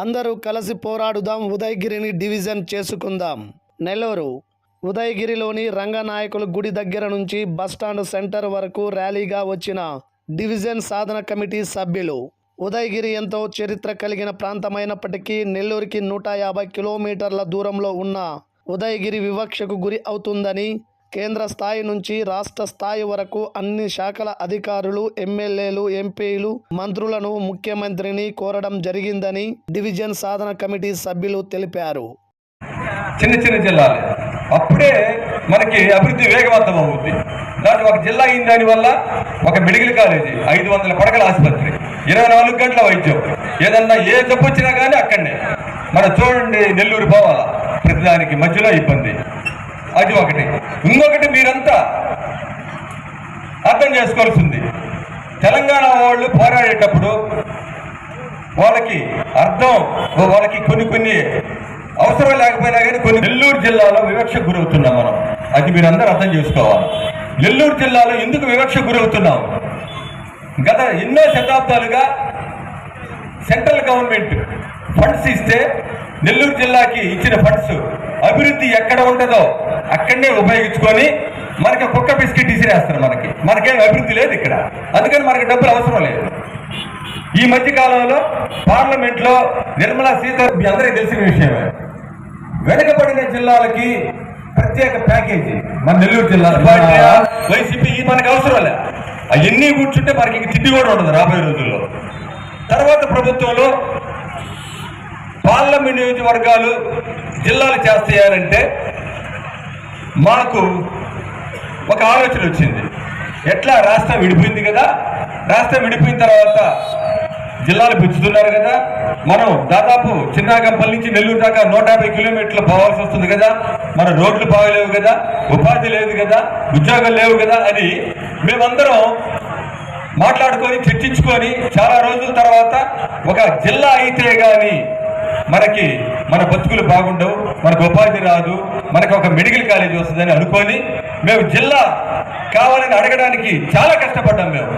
అందరూ కలిసి పోరాడుదాం ఉదయగిరిని డివిజన్ చేసుకుందాం. నెల్లూరు ఉదయగిరిలోని రంగనాయకుల గుడి దగ్గర నుంచి బస్టాండ్ సెంటర్ వరకు ర్యాలీగా వచ్చిన డివిజన్ సాధన కమిటీ సభ్యులు. ఉదయగిరి ఎంతో చరిత్ర కలిగిన ప్రాంతమైనప్పటికీ నెల్లూరుకి నూట యాభై కిలోమీటర్ల దూరంలో ఉన్న ఉదయగిరి వివక్షకు గురి అవుతుందని కేంద్ర స్థాయి నుంచి రాష్ట్ర స్థాయి వరకు అన్ని శాఖల అధికారులు ఎమ్మెల్యేలు ఎంపీలు మంత్రులను ముఖ్యమంత్రిని కోరడం జరిగిందని డివిజన్ సాధన కమిటీ సభ్యులు తెలిపారు. చిన్న చిన్న జిల్లాలు. అప్పుడే మనకి అభివృద్ధి వేగవంతం అవుతుంది దాంట్లో ఒక జిల్లా అయిన దానివల్ల ఒక మెడికల్ కాలేజీ ఐదు వందల పడకల ఆసుపత్రి ఇరవై నాలుగు గంటల వైద్యం. ఏదన్నా ఏ జబ్బు వచ్చినా కానీ అక్కడనే. మన చూడండి నెల్లూరు పోవాలా? ప్రతిదానికి మధ్యలో ఇబ్బంది. అది ఒకటి. ఇంకొకటి మీరంతా అర్థం చేసుకోవాల్సింది. తెలంగాణ వాళ్ళు పోరాడేటప్పుడు వాళ్ళకి అర్థం వాళ్ళకి కొన్ని కొన్ని అవసరం లేకపోయినా కానీ కొన్ని నెల్లూరు జిల్లాలో వివక్ష గురవుతున్నాం మనం. అది మీరు అందరూ అర్థం చేసుకోవాలి. నెల్లూరు జిల్లాలో ఎందుకు వివక్ష గురవుతున్నాం? గత ఎన్నో శతాబ్దాలుగా సెంట్రల్ గవర్నమెంట్ ఫండ్స్ ఇస్తే నెల్లూరు జిల్లాకి ఇచ్చిన ఫండ్స్ అభివృద్ధి ఎక్కడ ఉంటుందో అక్కడనే ఉపయోగించుకొని మనకి కుక్క బిస్కెట్ ఇసిరేస్తారు మనకి. మనకేం అభివృద్ధి లేదు ఇక్కడ. అందుకని మనకి డబ్బులు అవసరం లేదు. ఈ మధ్య కాలంలో పార్లమెంట్లో నిర్మలా సీతారామన్ మీ అందరికీ తెలిసిన విషయమే. వెనుకబడిన జిల్లాలకి ప్రత్యేక ప్యాకేజీ. మన నెల్లూరు జిల్లా వైసీపీ మనకు అవసరం లే. అవన్నీ కూర్చుంటే మనకి ఇంక తిండి కూడా ఉండదు రాబోయే రోజుల్లో. తర్వాత ప్రభుత్వంలో పార్లమెంట్ నియోజకవర్గాలు జిల్లాలు చేస్తాయనంటే మాకు ఒక ఆలోచన వచ్చింది. ఎట్లా రాష్ట్రం విడిపోయింది కదా? రాష్ట్రం విడిపోయిన తర్వాత జిల్లాలు పెంచుతున్నారు కదా? మనం దాదాపు చిన్నాగంపల్లి నుంచి నెల్లూరు దాకా నూట యాభై కిలోమీటర్లు పోవాల్సి వస్తుంది కదా? మన రోడ్లు బాగలేవు కదా? ఉపాధి లేదు కదా? ఉద్యోగాలు లేవు కదా? అని మేమందరం మాట్లాడుకొని చర్చించుకొని చాలా రోజుల తర్వాత ఒక జిల్లా అయితే కానీ మనకి మన బతుకులు బాగుండవు మనకు ఉపాధి రాదు మనకు ఒక మెడికల్ కాలేజ్ వస్తుందని అనుకొని మేము జిల్లా కావాలని అడగడానికి చాలా కష్టపడ్డాం మేము.